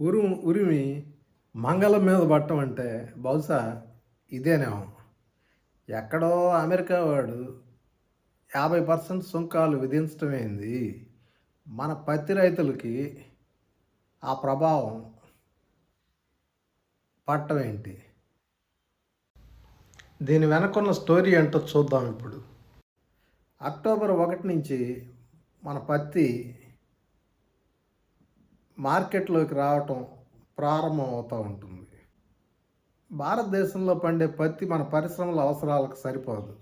ఉరుము ఉరిమి మంగళం మీద పట్టం అంటే బహుశా ఇదేనేమో. ఎక్కడో అమెరికా వాడు యాభై పర్సెంట్ సుంకాలు విధించడమేంది మన పత్తి రైతులకి ఆ ప్రభావం పట్టమేంటి? దీని వెనకున్న స్టోరీ ఏంటో చూద్దాం ఇప్పుడు. అక్టోబర్ ఒకటి నుంచి మన పత్తి మార్కెట్లోకి రావటం ప్రారంభం అవుతూ ఉంటుంది. భారతదేశంలో పండే పత్తి మన పరిశ్రమల అవసరాలకు సరిపోదు.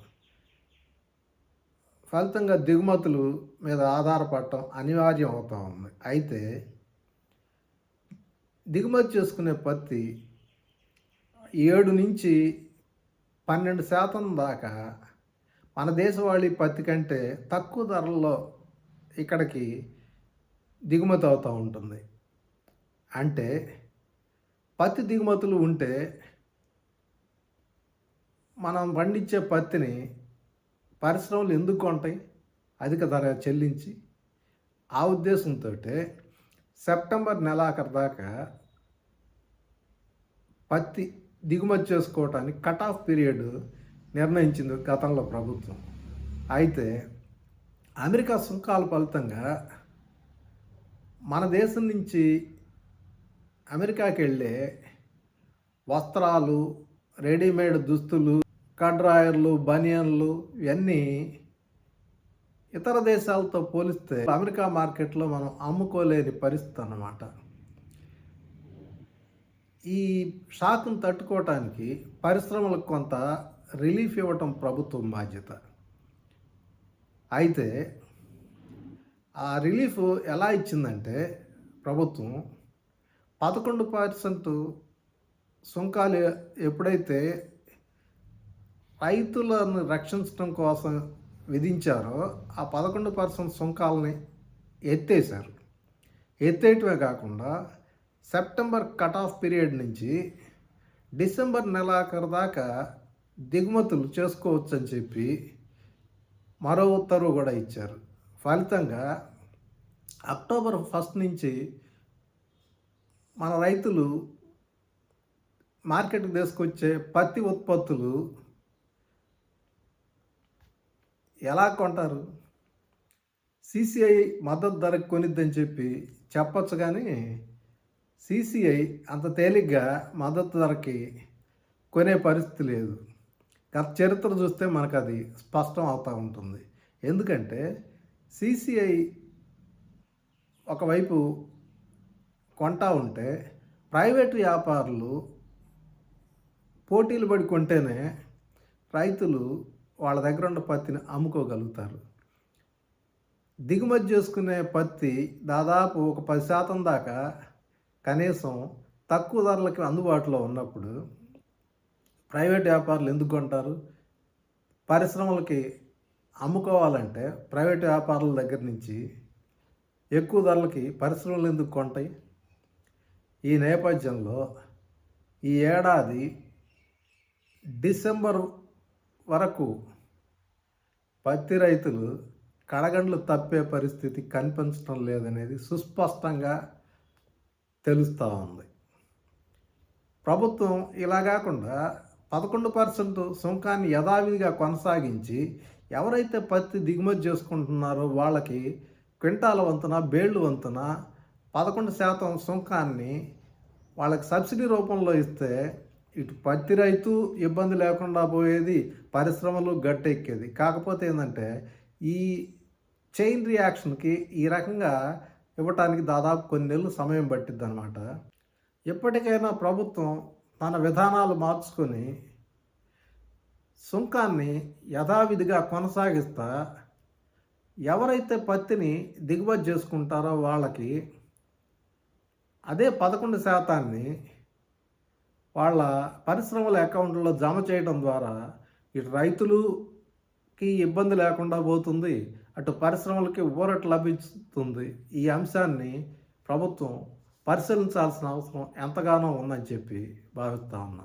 ఫలితంగా దిగుమతులు మీద ఆధారపడటం అనివార్యం అవుతూ ఉంది. అయితే దిగుమతి చేసుకునే పత్తి ఏడు నుంచి పన్నెండు శాతం దాకా మన దేశవాళీ పత్తి కంటే తక్కువ ధరల్లో ఇక్కడికి దిగుమతి అవుతూ ఉంటుంది. అంటే పత్తి దిగుమతులు ఉంటే మనం పండించే పత్తిని పరిశ్రమలు ఎందుకు కొంటాయి? అధిక ధర చెల్లించి ఆ ఉద్దేశంతో సెప్టెంబర్ నెలాఖరు దాకా పత్తి దిగుమతి చేసుకోవటానికి కట్ ఆఫ్ పీరియడ్ నిర్ణయించింది గతంలో ప్రభుత్వం. అయితే అమెరికా సుంకాల ఫలితంగా మన దేశం నుంచి అమెరికాకి వెళ్ళే వస్త్రాలు రెడీమేడ్ దుస్తులు కడ్రాయర్లు బనియన్లు ఇవన్నీ ఇతర దేశాలతో పోలిస్తే అమెరికా మార్కెట్లో మనం అమ్ముకోలేని పరిస్థితి అన్నమాట. ఈ షాక్ను తట్టుకోవటానికి పరిశ్రమలకు కొంత రిలీఫ్ ఇవ్వటం ప్రభుత్వం బాధ్యత. అయితే ఆ రిలీఫ్ ఎలా ఇచ్చిందంటే ప్రభుత్వం పదకొండు పర్సెంట్ సుంకాలు ఎప్పుడైతే రైతులను రక్షించడం కోసం విధించారో ఆ పదకొండు పర్సెంట్ సుంకాలని ఎత్తేసారు ఎత్తేయటమే కాకుండా సెప్టెంబర్ కట్ ఆఫ్ పీరియడ్ నుంచి డిసెంబర్ నెలాఖరు దాకా దిగుమతులు చేసుకోవచ్చు అని చెప్పి మరో ఉత్తర్వు కూడా ఇచ్చారు. ఫలితంగా అక్టోబర్ ఫస్ట్ నుంచి మన రైతులు మార్కెట్కి తీసుకొచ్చే పత్తి ఉత్పత్తులు ఎలా కొంటారు? సిసిఐ మద్దతు ధరకు కొనిద్దని చెప్పి చెప్పచ్చు కానీ సిసిఐ అంత తేలిగ్గా మద్దతు ధరకి కొనే పరిస్థితి లేదు. గత చరిత్ర చూస్తే మనకు అది స్పష్టం అవుతూ ఉంటుంది. ఎందుకంటే సిసిఐ ఒకవైపు కొంటా ఉంటే ప్రైవేట్ వ్యాపారులు పోటీలు పడి కొంటేనే రైతులు వాళ్ళ దగ్గర ఉన్న పత్తిని అమ్ముకోగలుగుతారు. దిగుమతి చేసుకునే పత్తి దాదాపు ఒక పది శాతం దాకా కనీసం తక్కువ ధరలకి అందుబాటులో ఉన్నప్పుడు ప్రైవేట్ వ్యాపారులు ఎందుకు కొంటారు? పరిశ్రమలకి అమ్ముకోవాలంటే ప్రైవేట్ వ్యాపారుల దగ్గర నుంచి ఎక్కువ ధరలకి పరిశ్రమలు ఎందుకు కొంటాయి? ఈ నేపథ్యంలో ఈ ఏడాది డిసెంబర్ వరకు పత్తి రైతులు కడగండ్లు తప్పే పరిస్థితి కనిపించడం లేదనేది సుస్పష్టంగా తెలుస్తూ ఉంది. ప్రభుత్వం ఇలా కాకుండా పదకొండు పర్సెంట్ సుంకాన్ని యథావిధిగా కొనసాగించి ఎవరైతే పత్తి దిగుమతి చేసుకుంటున్నారో వాళ్ళకి క్వింటాల వంతున బేళ్ళు వంతున పదకొండు శాతం సుంకాన్ని వాళ్ళకి సబ్సిడీ రూపంలో ఇస్తే ఇటు పత్తి రైతు ఇబ్బంది లేకుండా పోయేది పరిశ్రమలు గట్టెక్కేది. కాకపోతే ఏంటంటే ఈ చైన్ రియాక్షన్కి ఈ రకంగా ఇవ్వటానికి దాదాపు కొన్ని నెలలు సమయం పట్టిద్ది అనమాట ఎప్పటికైనా ప్రభుత్వం తన విధానాలు మార్చుకొని సుంకాన్ని యథావిధిగా కొనసాగిస్తా ఎవరైతే పత్తిని దిగుబడి చేసుకుంటారో వాళ్ళకి అదే పదకొండు శాతాన్ని వాళ్ళ పరిశ్రమల అకౌంట్లో జమ చేయడం ద్వారా ఇటు రైతులుకి ఇబ్బంది లేకుండా పోతుంది అటు పరిశ్రమలకి ఊరట లభిస్తుంది. ఈ అంశాన్ని ప్రభుత్వం పరిశీలించాల్సిన అవసరం ఎంతగానో ఉందని చెప్పి భావిస్తా ఉన్నా.